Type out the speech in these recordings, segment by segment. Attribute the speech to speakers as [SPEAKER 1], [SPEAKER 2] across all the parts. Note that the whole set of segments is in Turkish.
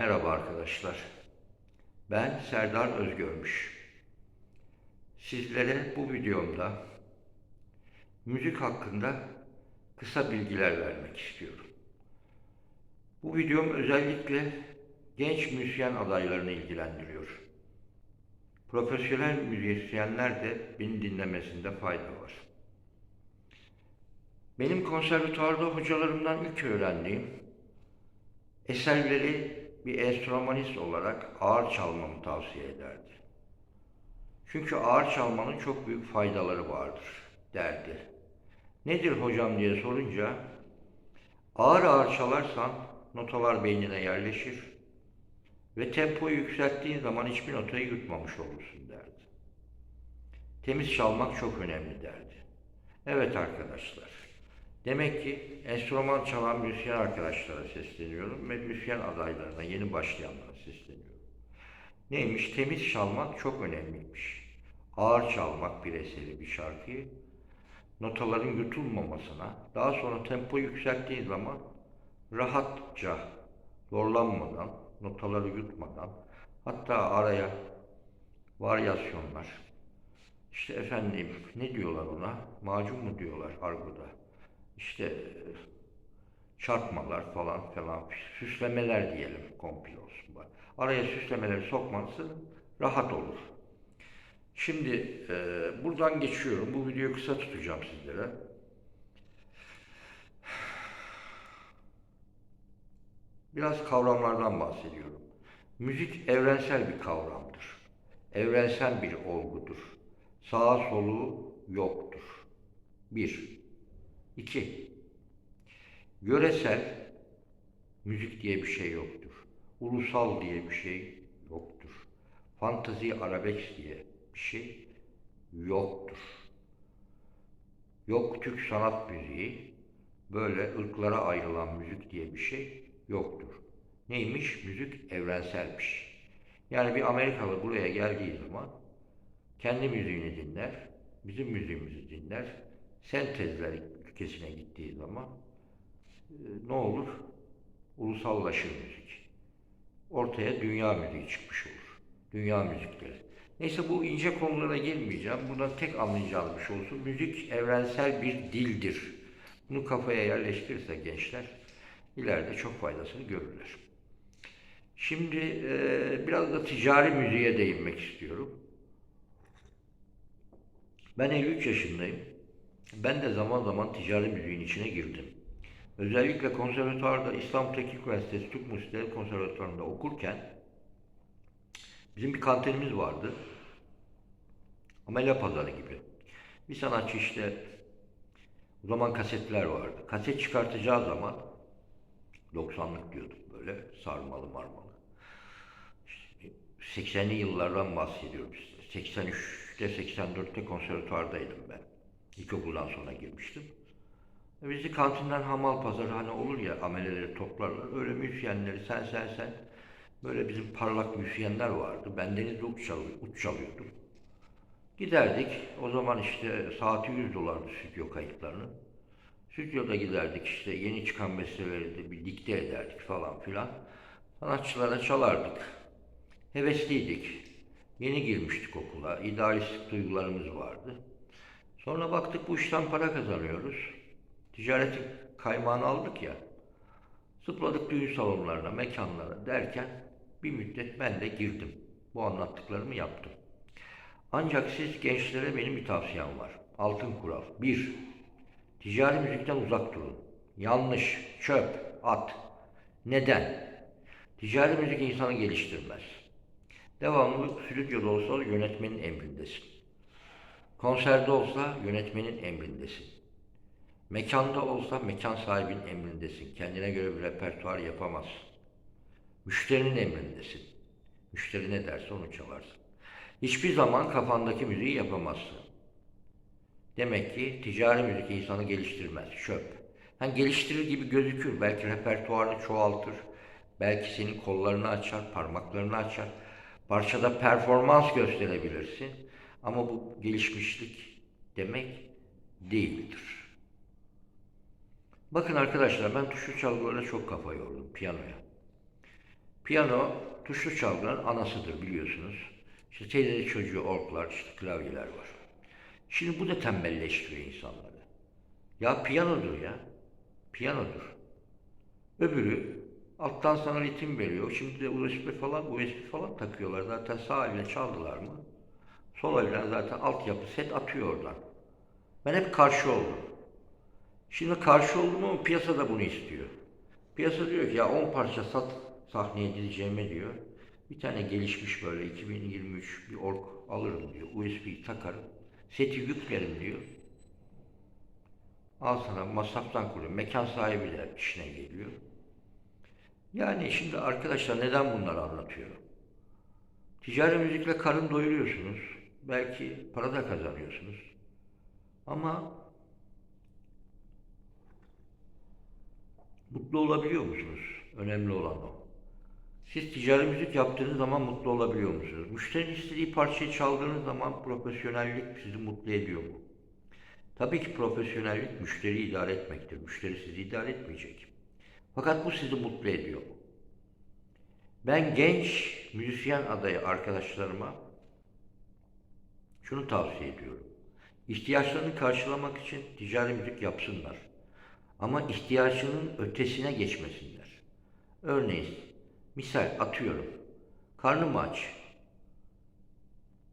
[SPEAKER 1] Merhaba arkadaşlar. Ben Serdar Özgörmüş. Sizlere bu videomda müzik hakkında kısa bilgiler vermek istiyorum. Bu videom özellikle genç müzisyen adaylarını ilgilendiriyor. Profesyonel müzisyenler de beni dinlemesinde fayda var. Benim konservatuvarda hocalarımdan ilk öğrendiğim eserleri bir enstrümanist olarak ağır çalmamı tavsiye ederdi. Çünkü ağır çalmanın çok büyük faydaları vardır derdi. Nedir hocam diye sorunca ağır ağır çalarsan notalar beynine yerleşir ve tempoyu yükselttiğin zaman hiçbir notayı yutmamış olursun derdi. Temiz çalmak çok önemli derdi. Evet arkadaşlar. Demek ki enstrüman çalan müzisyen arkadaşlara sesleniyorum ve müzisyen adaylarına, yeni başlayanlara sesleniyorum. Neymiş? Temiz çalmak çok önemliymiş. Ağır çalmak bir eseri, bir şarkıyı notaların yutulmamasına, daha sonra tempo yükselttiğin zaman rahatça, zorlanmadan, notaları yutmadan, hatta araya varyasyonlar, işte efendim ne diyorlar ona, macun mu diyorlar argoda, işte çarpmalar falan falan, süslemeler diyelim komple olsun. Araya süslemeleri sokması rahat olur. Şimdi e, buradan geçiyorum. Bu videoyu kısa tutacağım sizlere. Biraz kavramlardan bahsediyorum. Müzik evrensel bir kavramdır. Evrensel bir olgudur. Sağa solu yoktur. Bir. İki. Yöresel müzik diye bir şey yoktur. Ulusal diye bir şey yoktur. Fantazi arabesk diye bir şey yoktur. Yok Türk sanat müziği, böyle ırklara ayrılan müzik diye bir şey yoktur. Neymiş? Müzik evrenselmiş. Yani bir Amerikalı buraya geldiği zaman kendi müziğini dinler, bizim müziğimizi dinler, sentezler ülkesine gittiği zaman e, ne olur? Ulusallaşır müzik. Ortaya dünya müziği çıkmış olur. Dünya müzikleri. Neyse bu ince konulara girmeyeceğim. Buradan tek anlayacağınız bir şey olsun. Müzik evrensel bir dildir. Bunu kafaya yerleştirirse gençler ileride çok faydasını görürler. Şimdi e, biraz da ticari müziğe değinmek istiyorum. Ben 53 yaşındayım. Ben de zaman zaman ticari müziğin içine girdim. Özellikle konservatuvarda İstanbul Teknik Üniversitesi Türk Müzikleri Konservatuvarı'nda okurken bizim bir kantinimiz vardı. Amelya pazarı gibi. Bir sanatçı işte o zaman kasetler vardı. Kaset çıkartacağı zaman 90'lık diyorduk böyle sarmalı marmalı. İşte 80'li yıllardan bahsediyorum size. 83'te 84'te konservatuvardaydım ben. İlkokuldan sonra girmiştim. E bizi kantinden hamal pazarı hani olur ya ameleleri toplarlar. Öyle müzisyenleri sen sen sen böyle bizim parlak müzisyenler vardı. Ben denizde uç, çal uç çalıyordum. Giderdik. O zaman işte saati 100 dolardı stüdyo kayıtlarının. Stüdyoda giderdik işte yeni çıkan besteleri de bir dikte ederdik falan filan. Sanatçılara çalardık. Hevesliydik. Yeni girmiştik okula. İdealist duygularımız vardı. Sonra baktık bu işten para kazanıyoruz. Ticaretin kaymağını aldık ya. Zıpladık düğün salonlarına, mekanlara derken bir müddet ben de girdim. Bu anlattıklarımı yaptım. Ancak siz gençlere benim bir tavsiyem var. Altın kural. Bir, ticari müzikten uzak durun. Yanlış, çöp, at. Neden? Ticari müzik insanı geliştirmez. Devamlı stüdyoda olsa yönetmenin emrindesin. Konserde olsa yönetmenin emrindesin. Mekanda olsa mekan sahibinin emrindesin. Kendine göre bir repertuar yapamazsın. Müşterinin emrindesin. Müşteri ne derse onu çalarsın. Hiçbir zaman kafandaki müziği yapamazsın. Demek ki ticari müzik insanı geliştirmez, çöp. Yani geliştirir gibi gözükür, belki repertuarını çoğaltır, belki senin kollarını açar, parmaklarını açar. Parçada performans gösterebilirsin ama bu gelişmişlik demek değildir. Bakın arkadaşlar ben tuşlu çalgılara çok kafa yordum, piyanoya. Piyano tuşlu çalgıların anasıdır biliyorsunuz. İşte teyzeli çocuğu orklar, işte klavyeler var. Şimdi bu da tembelleştiriyor insanları. Ya piyanodur ya. Piyanodur. Öbürü alttan sana ritim veriyor. Şimdi de USB falan, USB falan takıyorlar. Zaten sağ elle çaldılar mı? Sol elle zaten altyapı set atıyor oradan. Ben hep karşı oldum. Şimdi karşı oldum ama piyasa da bunu istiyor. Piyasa diyor ki ya 10 parça sat sahneye gideceğime diyor. Bir tane gelişmiş böyle 2023 bir ork alırım diyor. USB'yi takarım. Seti yüklerim diyor. Al sana masraftan kuruyor. Mekan sahibi de işine geliyor. Yani şimdi arkadaşlar neden bunları anlatıyorum? Ticari müzikle karın doyuruyorsunuz. Belki para da kazanıyorsunuz. Ama mutlu olabiliyor musunuz? Önemli olan o. Siz ticari müzik yaptığınız zaman mutlu olabiliyor musunuz? Müşterinin istediği parçayı çaldığınız zaman profesyonellik sizi mutlu ediyor mu? Tabii ki profesyonellik müşteriyi idare etmektir. Müşteri sizi idare etmeyecek. Fakat bu sizi mutlu ediyor mu? Ben genç müzisyen adayı arkadaşlarıma şunu tavsiye ediyorum. İhtiyaçlarını karşılamak için ticari müzik yapsınlar. Ama ihtiyacının ötesine geçmesinler. Örneğin, misal atıyorum. Karnım aç.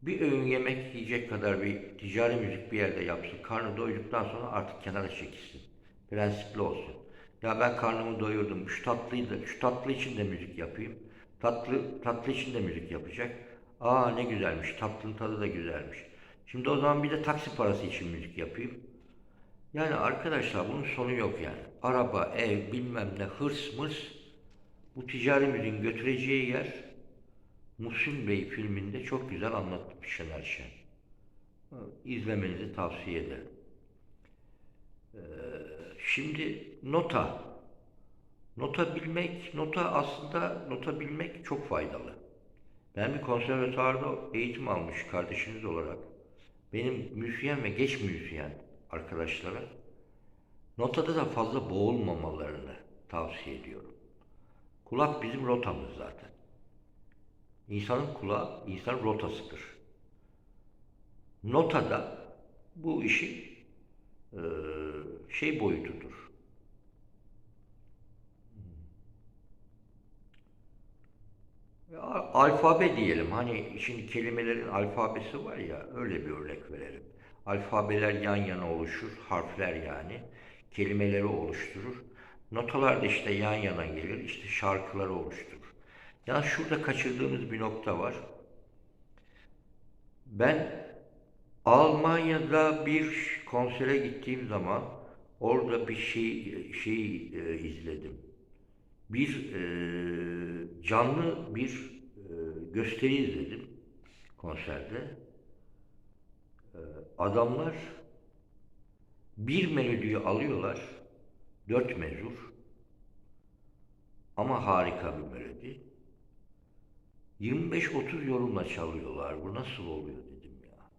[SPEAKER 1] Bir öğün yemek yiyecek kadar bir ticari müzik bir yerde yapsın. Karnı doyduktan sonra artık kenara çekilsin. Prensipli olsun. Ya ben karnımı doyurdum. Şu tatlıydı. Şu tatlı için de müzik yapayım. Tatlı tatlı için de müzik yapacak. Aa ne güzelmiş. Tatlının tadı da güzelmiş. Şimdi o zaman bir de taksi parası için müzik yapayım. Yani arkadaşlar bunun sonu yok yani. Araba, ev, bilmem ne, hırs, mırs. Bu ticari müziğin götüreceği yer Muhsin Bey filminde çok güzel anlatmış Şener Şen. İzlemenizi tavsiye ederim. Ee, şimdi nota. Nota bilmek, nota aslında nota bilmek çok faydalı. Ben bir konservatuarda eğitim almış kardeşiniz olarak benim müzisyen ve geç müzisyen arkadaşlara notada da fazla boğulmamalarını tavsiye ediyorum. Kulak bizim rotamız zaten. İnsanın kulağı insan rotasıdır. Notada bu işin eee, şey boyutudur. Ya, Alfabe diyelim. Hani şimdi kelimelerin alfabesi var ya öyle bir örnek verelim. Alfabeler yan yana oluşur, harfler yani. Kelimeleri oluşturur. Notalar da işte yan yana gelir, işte şarkıları oluşturur. Ya şurada kaçırdığımız bir nokta var. Ben Almanya'da bir konsere gittiğim zaman orada bir şey şey e, izledim. Bir e, canlı bir gösteri izledim konserde. E, adamlar bir melodiyi alıyorlar, dört mezur ama harika bir melodi. 25-30 yorumla çalıyorlar. Bu nasıl oluyor dedim ya.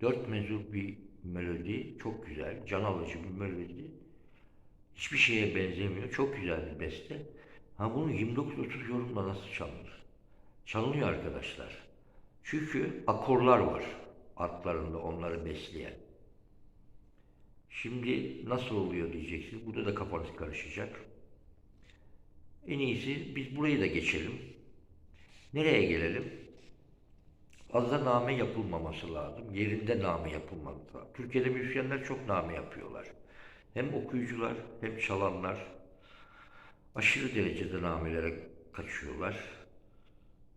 [SPEAKER 1] Dört mezur bir melodi, çok güzel, can alıcı bir melodi. Hiçbir şeye benzemiyor. Çok güzel bir beste. Ha bunu 29-30 yorumla nasıl çalınır? Çalınıyor arkadaşlar. Çünkü akorlar var altlarında onları besleyen. Şimdi nasıl oluyor diyeceksiniz. Burada da kafanız karışacak. En iyisi biz burayı da geçelim. Nereye gelelim? Fazla name yapılmaması lazım. Yerinde name yapılmalı. Türkiye'de müzisyenler çok name yapıyorlar. Hem okuyucular hem çalanlar aşırı derecede namelere kaçıyorlar.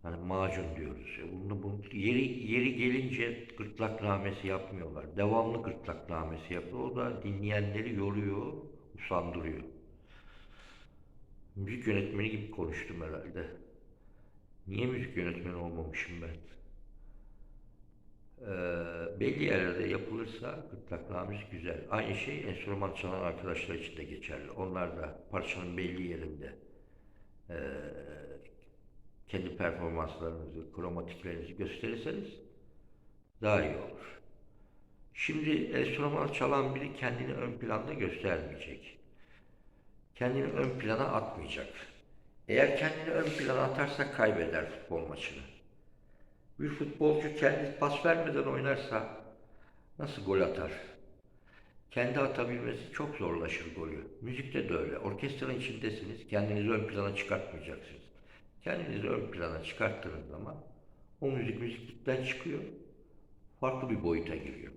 [SPEAKER 1] Hani macun diyoruz. Bunu, bunu, yeri, yeri gelince gırtlak namesi yapmıyorlar. Devamlı gırtlak namesi yapıyor. O da dinleyenleri yoruyor, usandırıyor. Müzik yönetmeni gibi konuştum herhalde. Niye müzik yönetmeni olmamışım ben? Ee, belli yerlerde yapılırsa gırtlaknamesi güzel. Aynı şey enstrüman çalan arkadaşlar için de geçerli. Onlar da parçanın belli yerinde ee, kendi performanslarınızı, kromatiklerinizi gösterirseniz daha iyi olur. Şimdi enstrüman çalan biri kendini ön planda göstermeyecek. Kendini ön plana atmayacak. Eğer kendini ön plana atarsa kaybeder futbol maçını. Bir futbolcu kendi pas vermeden oynarsa nasıl gol atar? Kendi atabilmesi çok zorlaşır golü. Müzikte de öyle. Orkestranın içindesiniz. Kendinizi ön plana çıkartmayacaksınız. Kendinizi ön plana çıkarttığınız zaman o müzik müziklikten çıkıyor. Farklı bir boyuta giriyor.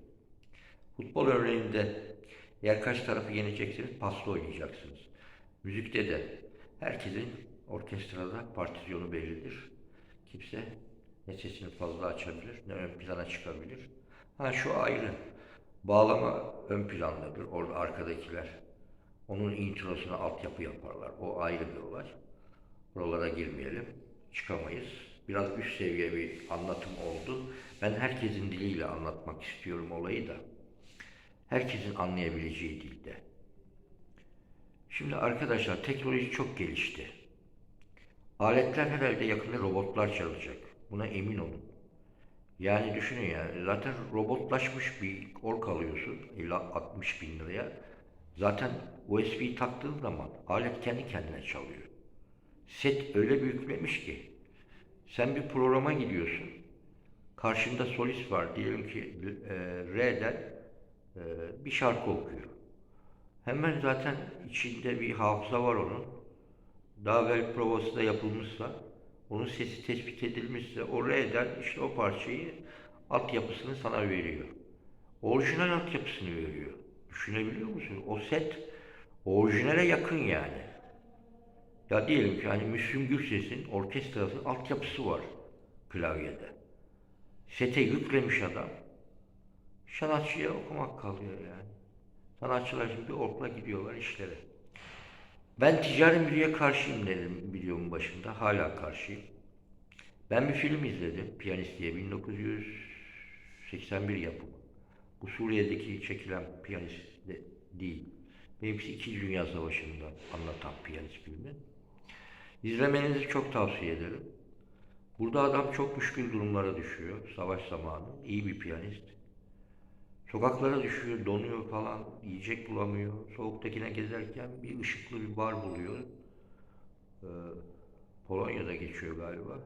[SPEAKER 1] Futbol örneğinde eğer kaç tarafı yeneceksiniz paslı oynayacaksınız. Müzikte de herkesin orkestrada partisyonu bellidir. Kimse ne sesini fazla açabilir ne ön plana çıkabilir. Ha şu ayrı. Bağlama ön plandadır. Orada arkadakiler onun introsuna altyapı yaparlar. O ayrı bir olay. Buralara girmeyelim. Çıkamayız. Biraz üst seviye bir anlatım oldu. Ben herkesin diliyle anlatmak istiyorum olayı da. Herkesin anlayabileceği dilde. Şimdi arkadaşlar teknoloji çok gelişti. Aletler herhalde yakında robotlar çalacak. Buna emin olun. Yani düşünün ya zaten robotlaşmış bir ork alıyorsun 50-60 bin liraya. Zaten USB'yi taktığın zaman alet kendi kendine çalıyor. Set öyle büyüklemiş ki sen bir programa gidiyorsun. Karşında solist var diyelim ki e, R'den e, bir şarkı okuyor. Hemen zaten içinde bir hafıza var onun. Daha evvel provası da yapılmışsa, onun sesi tespit edilmişse, o R'den işte o parçayı altyapısını sana veriyor. Orijinal altyapısını veriyor. Düşünebiliyor musun? O set orijinale yakın yani. Ya diyelim ki hani Müslüm Gürses'in orkestrasının altyapısı var klavyede. Sete yüklemiş adam. Sanatçıya okumak kalıyor yani. Sanatçılar şimdi orkla gidiyorlar işlere. Ben ticari müziğe karşıyım dedim videomun başında. Hala karşıyım. Ben bir film izledim. Piyanist diye 1981 yapımı. Bu Suriye'deki çekilen piyanist de değil. Benimkisi İkinci Dünya Savaşı'nda anlatan piyanist filmi. İzlemenizi çok tavsiye ederim. Burada adam çok müşkül durumlara düşüyor savaş zamanı. İyi bir piyanist. Sokaklara düşüyor, donuyor falan, yiyecek bulamıyor. Soğuktakine gezerken bir ışıklı bir bar buluyor. Ee, Polonya'da geçiyor galiba.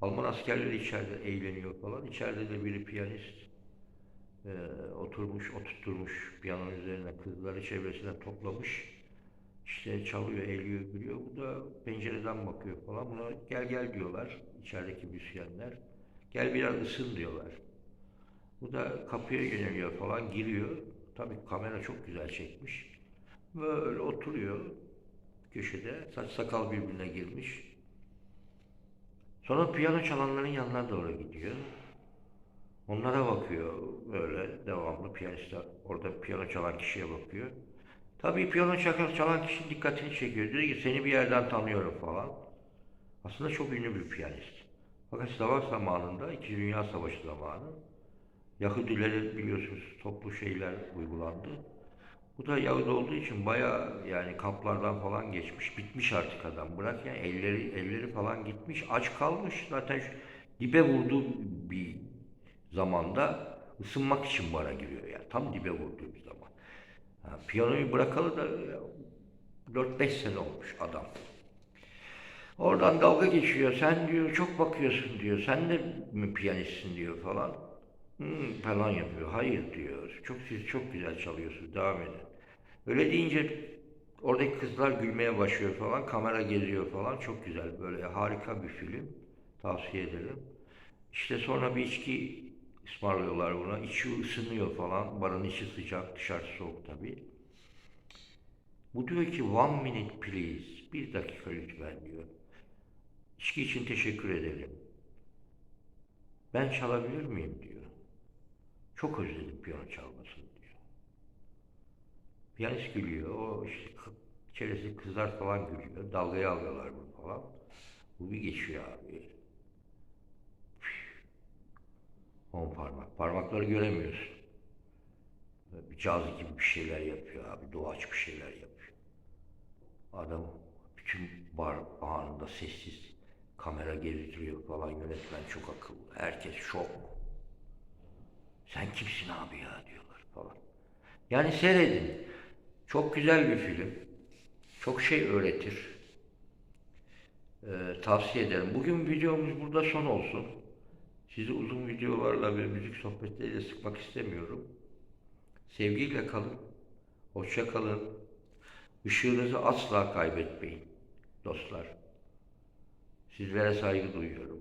[SPEAKER 1] Alman askerleri içeride eğleniyor falan. İçeride de biri piyanist ee, oturmuş, oturtturmuş piyanonun üzerine kızları çevresine toplamış. İşte çalıyor, eğliyor, gülüyor. Bu da pencereden bakıyor falan. Buna gel gel diyorlar içerideki müzisyenler. Gel biraz ısın diyorlar. Bu da kapıya yöneliyor falan, giriyor. Tabii kamera çok güzel çekmiş. Böyle oturuyor köşede. Saç sakal birbirine girmiş. Sonra piyano çalanların yanına doğru gidiyor. Onlara bakıyor böyle devamlı piyanistler. Orada piyano çalan kişiye bakıyor. Tabii piyano çalan, çalan kişinin dikkatini çekiyor. Diyor ki seni bir yerden tanıyorum falan. Aslında çok ünlü bir piyanist. Fakat savaş zamanında, İkinci Dünya Savaşı zamanı Yahudilere biliyorsunuz toplu şeyler uygulandı. Bu da Yahudi olduğu için bayağı yani kamplardan falan geçmiş. Bitmiş artık adam. Bırak yani elleri elleri falan gitmiş. Aç kalmış. Zaten şu dibe vurduğu bir zamanda ısınmak için bara giriyor yani. Tam dibe vurduğu bir zaman. Ha, piyanoyu bırakalı da 4-5 sene olmuş adam. Oradan dalga geçiyor. Sen diyor çok bakıyorsun diyor. Sen de mi piyanistsin diyor falan. Hmm, falan yapıyor. Hayır diyor. Çok siz çok güzel çalıyorsunuz. Devam edin. Öyle deyince oradaki kızlar gülmeye başlıyor falan. Kamera geliyor falan. Çok güzel. Böyle harika bir film. Tavsiye ederim. İşte sonra bir içki ısmarlıyorlar buna. İçi ısınıyor falan. Barın içi sıcak, dışarısı soğuk tabii. Bu diyor ki one minute please. Bir dakika lütfen diyor. İçki için teşekkür ederim. Ben çalabilir miyim diyor. Çok özledim piyano çalmasını diyor. Piyanist gülüyor. O işte çeresi kızlar falan gülüyor. Dalgaya alıyorlar bunu falan. Bu bir geçiyor abi. On parmak. Parmakları göremiyorsun. Bir caz gibi bir şeyler yapıyor abi. Doğaç bir şeyler yapıyor. Adam bütün bar anında sessiz kamera gezdiriyor falan. Yönetmen çok akıllı. Herkes şok. Sen kimsin abi ya diyorlar falan. Yani seyredin. Çok güzel bir film. Çok şey öğretir. Ee, tavsiye ederim. Bugün videomuz burada son olsun. Sizi uzun videolarla ve müzik sohbetleriyle sıkmak istemiyorum. Sevgiyle kalın. Hoşça kalın. Işığınızı asla kaybetmeyin dostlar. Sizlere saygı duyuyorum.